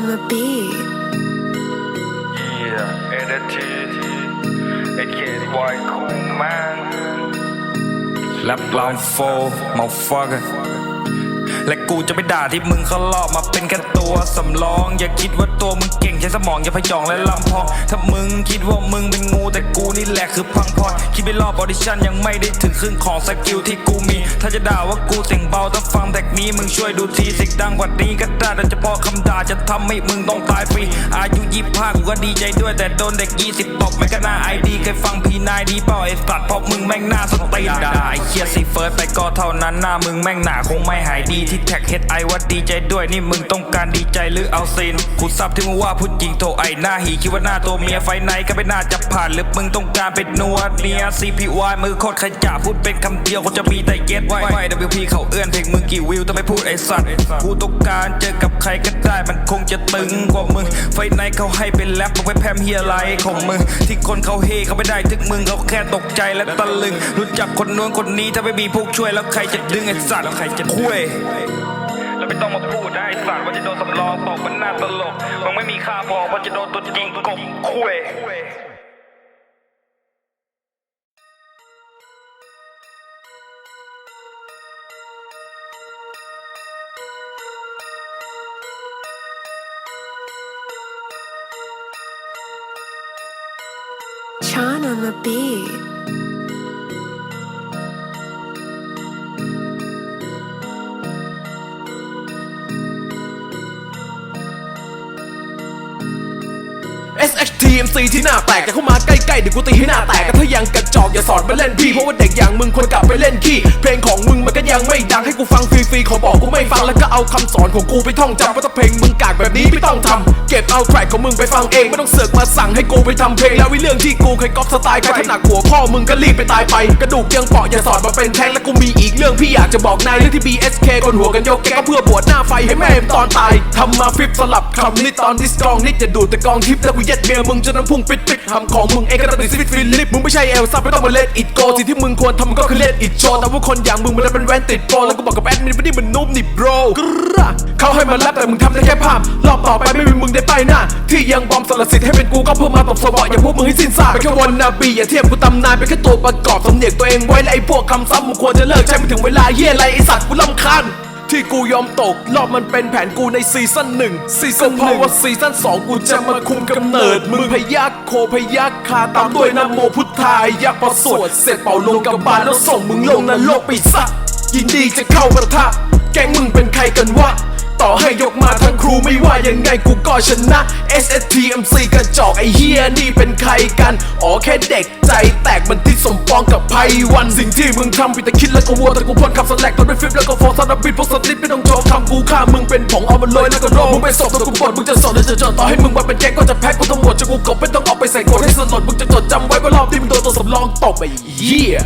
on the beat. Yeah, energy. It can't why cool man. แลบลองโฟมาฟัก และกูจะไม่ด่าที่มึงเขาลอบมาเป็นแค่ตัวสำรอง อย่าคิดว่าตัวมึงเก่งใช้สมองอย่าพยองและลำพอง ถ้ามึงคิดว่ามึงเป็นงูแต่กูนี่แหละคือพังพรคิดไปรอบออดิชั่นยังไม่ได้ถึงครึ่งของสกิลที่กูมี ถ้าจะด่าว่ากูเสียงเบาถ้าฟังแท็กนี้มึงช่วยดูทีเสียงดังกว่านี้ก็ได้แต่เฉพาะคำด่าจะทำให้มึงต้องตายฟรีอายุยี่ห้ากูก็ดีใจด้วยแต่โดนเด็กยี่สิบตบไม่ก็น่าไอดีเคยฟังพีนายดีเปล่าไอ้สัตว์เพราะมึงแม่งหน้าสตีนด่าไอ้เคียซีเฟิร์สไปก็เท่านั้นหน้ามึงแม่งหนาคงไม่หายดีที่แท็กเฮดไอว่าดีใจด้วยนี่มึงต้องการดีใจหรือเอาซีนกูซับที่มึงว่าพูดจริงโทรไอหน้าหีคิดว่าหน้าตัวเมียไฟไหนก็ไม่น่าจะผ่านหรือมึงต้องการเป็นนัวเนีย CPY มือโคตรขยะพูดเป็นคำเดียวคนจะมีแต่เย็ดไว้ WP เขาเอื้อนเพลงมึงกี่วิวแต่ไม่พูดไอสัตว์กูต้องการเจอกับใครก็ได้มันคงจะตึงกว่ามึงไฟไหนเขาให้เป็นแรปมึงไปแพมเฮียไรของมึงที่คนเขาเฮเขาไม่ได้ทึกมึงเขาแค่ตกใจและตะลึง รู้จักคนนู้นคนนี้ถ้าไม่มีพวกช่วยแล้วใครจะดึงไอสัตว์แล้วใครจะคุยแล้วไม่ต้องมาพูดได้สัตว์ว่าจะโดนสำรองตกมันน่าตลกมึงไม่มีค่าพอเพราะจะโดนตัวจริงกบคุย Sean on the beat. SXTMC ที่หน้าแตกกันเข้ามาใกล้ๆเดี๋ยวกูตีให้หน้าแตกกันถ้ายังกระจอกอย่าสอนมาเล่นพี่เพราะว่าเด็กอย่างมึงควรกลับไปเล่นขี้เพลงของมึงมันก็ยังไม่ดังให้กูฟังฟรีๆขอบอกกูไม่ฟังแล้วก็เอาคำสอนของกูไปท่องจำว่าถ้าเพลงมึงกากแบบนี้ไม่ต้องทำเก็บเอาแทร็กของมึงไปฟังเองไม่ต้องเสือกมาสั่งให้กูไปทำเพลงแล้ววิเรื่องที่กูเคยก๊อปสไตล์ใครถนัดหัวพ่อมึงก็รีบไปตายไป กระดูกยังเปาะอย่าสอนมาเป็นแท้งแล้วกูมีอีกเรื่องพี่อยากจะบอกนายเรื่องที่ BSK คนหัวกันยกแกก็เพื่อบวชหน้าไฟให้แม่ตอนตายทำมาฟิปสลับคำนี่ตอนดิสกองนี่จะดูดแต่กองทิพย์แล้วกูย็ดเมียมึงจนน้ำพุ่งปิดปิดทำของมึงเองก็ต้องติดสวิตฟิลิปมึงไม่ใช่เอลซ่าไม่ต้องมาเล่นอิดโกสิ่งที่มึงควรทำมันก็คือเล่นอิดโชแต่ว่าคนอย่างมึงมันเป็นแวนติดโปรแล้วก็บอกกับแอดมินไม่ได้มันนุ่มนี่โบรกระเขาให้มาแรปแต่มึงทำได้แค่ภาพรอบต่อไปไม่มีมึงได้ไปหน้าที่ยังบอมสารสิทธิ์ให้เป็นกูก็เพิ่มมาตบสวะอย่าพวกมึงให้สิ้นซากไปแค่วันนาบีอย่าเทียบกูตำนานไปแค่ตัวประกอบสำเนียกตัวเองไว้และไอ้พวกคำซ้ำมึงควรจะเลิกใช้มันถึงเวลาเฮียไรไอ้สัตว์กูลำคาญ ที่กูยอมตกรอบมันเป็นแผนกูในซีซั่นหนึ่งซีซั่นเพราะว่าซีซั่นสองกูจะมาคุมกำเนิด มึงพยักโคพยักคาตามด้วยนะโมพุทธายยักษ์ประสวดเสร็จเป่าลงกับบาลแล้วส่งมึงลงนรกไปซะยินดีจะเข้าประทะแก๊งมึงเป็นใครกันวะ ต่อให้ยกมาทั้งครูไม่ว่ายังไงกูก็ชนะ SSTMC กระจอกไอเฮียนี่เป็นใครกัน อ๋อแค่เด็กใจแตกมันที่สมปองกับไพวัน สิ่งที่มึงทำมีแต่คิดแล้วก็วัวแต่กูพ่นคำสแลกตอนไปฟิปแล้วก็โฟร์ซันบิดพวกสติปไม่ต้องโชว์คำกูฆ่ามึงเป็นผงเอามันลอยแล้วก็โรมึงไปสอบแล้วกูบดมึงจะสอบแล้วจะจดต่อให้มึงมาเป็นแก๊งก็จะแพ็กกูทั้งหมดจะกูกบไม่ต้องออกไปใส่กดให้สลดมึงจะจดจำไว้ว่ารอบที่มึงโดนตัวสำรองตบไอ้เหี้ย